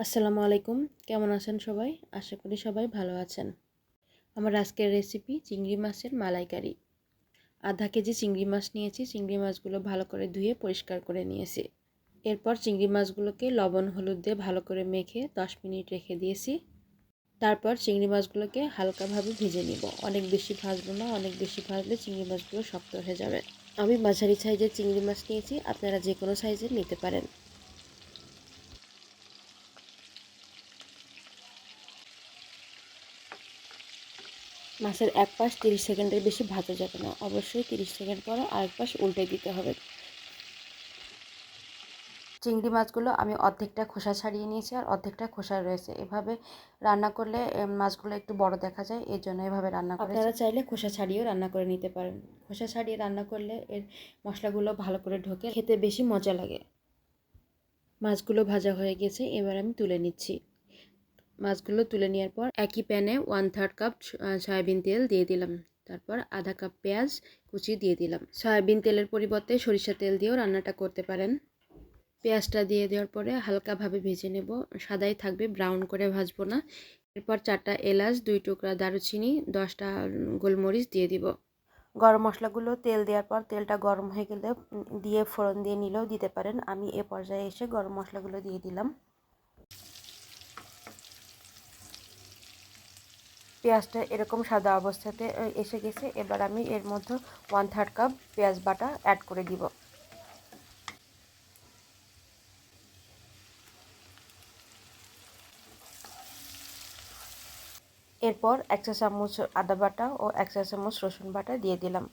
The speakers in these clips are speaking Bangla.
আসসালামু আলাইকুম। কেমন আছেন সবাই? আশা করি সবাই ভালো আছেন। আমার আজকের রেসিপি চিংড়ি মাছের মালাইকারি। আধা কেজি চিংড়ি মাছ নিয়েছি। চিংড়ি মাছগুলো ভালো করে ধুয়ে পরিষ্কার করে নিয়েছি। এরপর চিংড়ি মাছগুলোকে লবণ, হলুদ দিয়ে ভালো করে মেখে দশ মিনিট রেখে দিয়েছি। তারপর চিংড়ি মাছগুলোকে হালকাভাবে ভেজে নিব। অনেক বেশি ভাজবো না, অনেক বেশি ভাজলে চিংড়ি মাছগুলো শক্ত হয়ে যাবে। আমি মাঝারি সাইজের চিংড়ি মাছ নিয়েছি। আপনারা যে কোনো সাইজের নিতে পারেন। মাছের এক পাশ তিরিশ সেকেন্ডের বেশি ভাজা যাবে না। অবশ্যই তিরিশ সেকেন্ড পরে আরেক পাশ উল্টে দিতে হবে। চিংড়ি মাছগুলো আমি অর্ধেকটা খোসা ছাড়িয়ে নিয়েছি আর অর্ধেকটা খোসা রয়েছে। এভাবে রান্না করলে মাছগুলো একটু বড় দেখা যায়, এর জন্য এভাবে রান্না করে আপনারা চাইলে খোসা ছাড়িয়েও রান্না করে নিতে পারেন। খোসা ছাড়িয়ে রান্না করলে এর মশলাগুলো ভালো করে ঢোকে, খেতে বেশি মজা লাগে। মাছগুলো ভাজা হয়ে গেছে, এবার আমি তুলে নিচ্ছি। মাছগুলো তুলে নেওয়ার পর একই প্যানে ওয়ান থার্ড কাপ সয়াবিন তেল দিয়ে দিলাম। তারপর আধা কাপ পেঁয়াজ কুচি দিয়ে দিলাম। সয়াবিন তেলের পরিবর্তে সরিষা তেল দিয়েও রান্নাটা করতে পারেন। পেঁয়াজটা দিয়ে দেওয়ার পরে হালকাভাবে ভেজে নেব। সাদাই থাকবে ব্রাউন করে ভাজবো না। এরপর চারটা এলাচ, দুই টুকরা দারুচিনি, দশটা গোলমরিচ দিয়ে দিব। গরম মশলাগুলো তেল দেওয়ার পর তেলটা গরম হয়ে গেলে দিয়ে ফোড়ন দিয়ে নিলেও দিতে পারেন। আমি এ পর্যায়ে এসে গরম মশলাগুলো দিয়ে দিলাম। পেঁয়াজটা এরকম সাদা অবস্থাতে এসে গেছে। এবার আমি এর মধ্যে ওয়ান থার্ড কাপ পেঁয়াজ বাটা অ্যাড করে দিব। এরপর এক চা চামচ আদা বাটা ও এক চা চামচ রসুন বাটা দিয়ে দিলাম।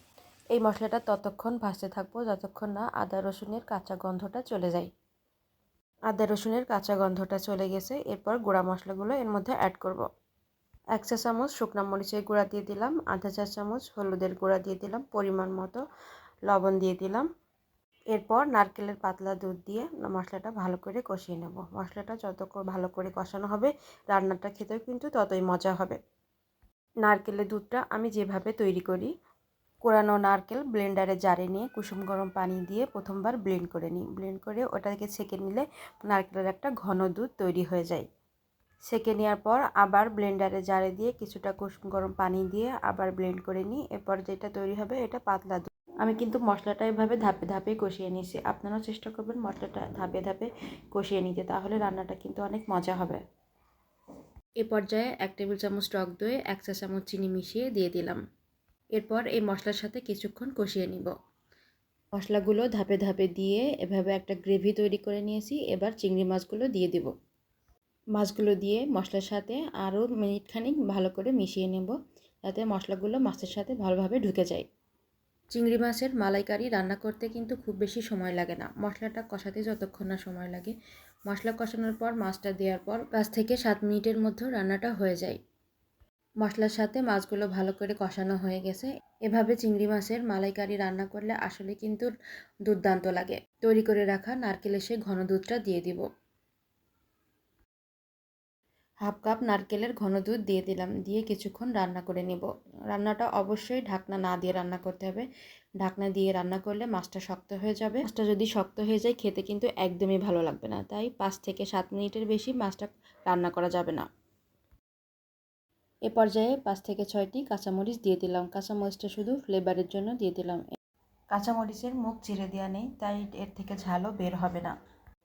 এই মশলাটা ততক্ষণ ভাজতে থাকব, যতক্ষণ না আদা রসুনের কাঁচা গন্ধটা চলে যায়। আদা রসুনের কাঁচা গন্ধটা চলে গেছে। এরপর গুঁড়া মশলাগুলো এর মধ্যে অ্যাড করব। এক চা চামচ শুকনো মরিচের গুঁড়া দিয়ে দিলাম, আধা চা চামচ হলুদের গুঁড়া দিয়ে দিলাম, পরিমাণ মতো লবণ দিয়ে দিলাম। এরপর নারকেলের পাতলা দুধ দিয়ে মশলাটা ভালো করে কষিয়ে নেব। মশলাটা যত ভালো করে কষানো হবে, রান্নাটা খেতেও কিন্তু ততই মজা হবে। নারকেলের দুধটা আমি যেভাবে তৈরি করি, কোরানো নারকেল ব্লেন্ডারে জারে নিয়ে কুসুম গরম পানি দিয়ে প্রথমবার ব্লেন্ড করে নিই। ব্লেন্ড করে ওটাকে ছেঁকে নিলে নারকেলের একটা ঘন দুধ তৈরি হয়ে যায়। সেকে নেওয়ার পর আবার ব্লেন্ডারে জারে দিয়ে কিছুটা কুসুম গরম পানি দিয়ে আবার ব্লেন্ড করে নিই। এরপর যেটা তৈরি হবে এটা পাতলা আমি কিন্তু মশলাটা এভাবে ধাপে ধাপে কষিয়ে নিয়েছি। আপনারাও চেষ্টা করবেন মশলাটা ধাপে ধাপে কষিয়ে নিতে, তাহলে রান্নাটা কিন্তু অনেক মজা হবে। এ পর্যায়ে এক টেবিল চামচ টক দই, এক চা চামচ চিনি মিশিয়ে দিয়ে দিলাম। এরপর এই মশলার সাথে কিছুক্ষণ কষিয়ে নিব। মশলাগুলো ধাপে ধাপে দিয়ে এভাবে একটা গ্রেভি তৈরি করে নিয়েছি। এবার চিংড়ি মাছগুলো দিয়ে দিব। মাছগুলো দিয়ে মশলার সাথে আরও মিনিটখানিক ভালো করে মিশিয়ে নেব, যাতে মশলাগুলো মাছের সাথে ভালোভাবে ঢুকে যায়। চিংড়ি মাছের মালাইকারি রান্না করতে কিন্তু খুব বেশি সময় লাগে না। মশলাটা কষাতে যতক্ষণ না সময় লাগে। মশলা কষানোর পর, মাছটা দেওয়ার পর পাঁচ থেকে সাত মিনিটের মধ্যে রান্নাটা হয়ে যায়। মশলার সাথে মাছগুলো ভালো করে কষানো হয়ে গেছে। এভাবে চিংড়ি মাছের মালাইকারি রান্না করলে আসলে কিন্তু দুর্দান্ত লাগে। তৈরি করে রাখা নারকেল এসে ঘন দুধটা দিয়ে দিব। হাফ কাপ নারকেলের ঘন দুধ দিয়ে দিলাম, দিয়ে কিছুক্ষণ রান্না করে নেব। রান্নাটা অবশ্যই ঢাকনা না দিয়ে রান্না করতে হবে। ঢাকনা দিয়ে রান্না করলে মাছটা শক্ত হয়ে যাবে। মাছটা যদি শক্ত হয়ে যায়, খেতে কিন্তু একদমই ভালো লাগবে না। তাই পাঁচ থেকে সাত মিনিটের বেশি মাছটা রান্না করা যাবে না। এ পর্যায়ে পাঁচ থেকে ছয়টি কাঁচামরিচ দিয়ে দিলাম। কাঁচামরিচটা শুধু ফ্লেভারের জন্য দিয়ে দিলাম। কাঁচামরিচের মুখ চিরে দেওয়া নেই, তাই এর থেকে ঝালও বের হবে না।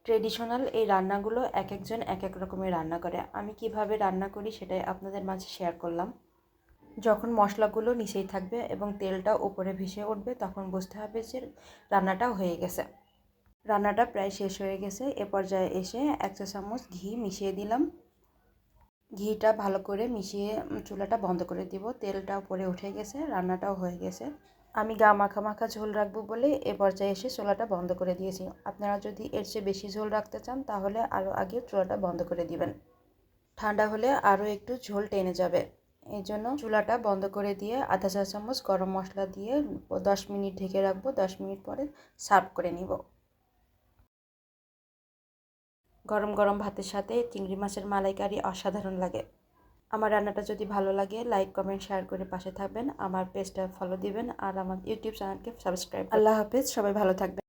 ট্রেডিশনাল এই রান্নাগুলো এক একজন এক এক রকমের রান্না করে। আমি কীভাবে রান্না করি সেটাই আপনাদের মাঝে শেয়ার করলাম। যখন মশলাগুলো নিচেই থাকবে এবং তেলটা উপরে ভেসে উঠবে, তখন বুঝতে হবে যে রান্নাটা হয়ে গেছে। রান্নাটা প্রায় শেষ হয়ে গেছে। এ পর্যায়ে এসে এক চা চামচ ঘি মিশিয়ে দিলাম। ঘিটা ভালো করে মিশিয়ে চুলাটা বন্ধ করে দিব। তেলটা উপরে উঠে গেছে, রান্নাটাও হয়ে গেছে। আমি গা মাখা মাখা ঝোল রাখব বলে এ পর্যায়ে এসে চোলাটা বন্ধ করে দিয়েছি। আপনারা যদি এর চেয়ে বেশি ঝোল রাখতে চান, তাহলে আরও আগে চোলাটা বন্ধ করে দিবেন। ঠান্ডা হলে আরও একটু ঝোল টেনে যাবে। এই জন্য চুলাটা বন্ধ করে দিয়ে আধা চা চামচ গরম মশলা দিয়ে দশ মিনিট ঢেকে রাখব। দশ মিনিট পরে সার্ভ করে নিব। গরম গরম ভাতের সাথে চিংড়ি মাছের মালাইকারি অসাধারণ লাগে। আমার রান্নাটা যদি ভালো লাগে লাইক কমেন্ট শেয়ার করে পাশে থাকবেন। আমার পেজটা ফলো দিবেন আর আমার ইউটিউব চ্যানেলকে সাবস্ক্রাইব আল্লাহ হাফেজ, সবাই ভালো থাকবেন।